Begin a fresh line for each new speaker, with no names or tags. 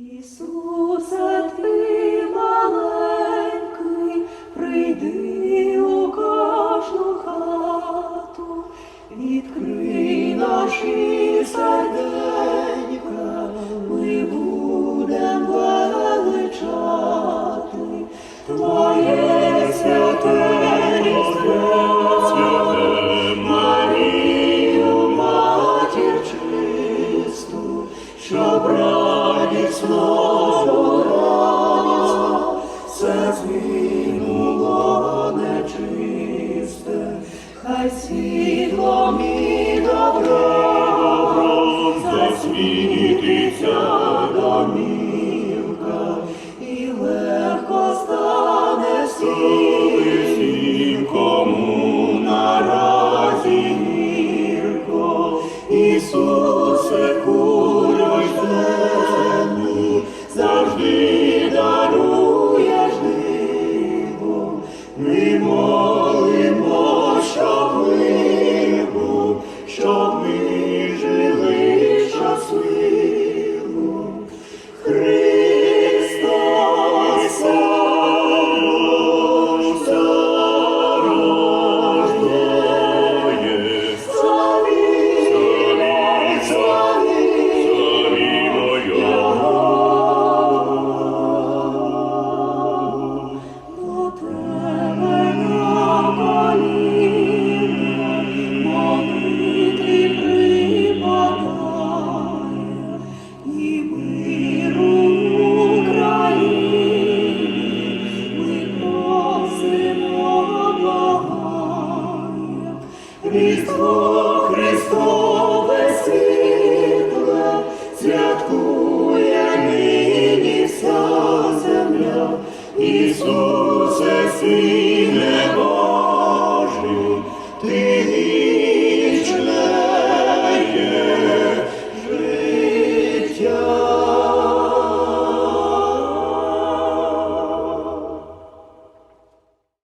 Ісусе, ти радісно все змінуло нечисте, хай світлом і добром засвітиться домівка, і легко стане всім, кому наразі гірко, молимо, щоб ми був, щоб ми Різдво Христове світле, святкує нині вся земля, Ісусе, Сине Божий, Ти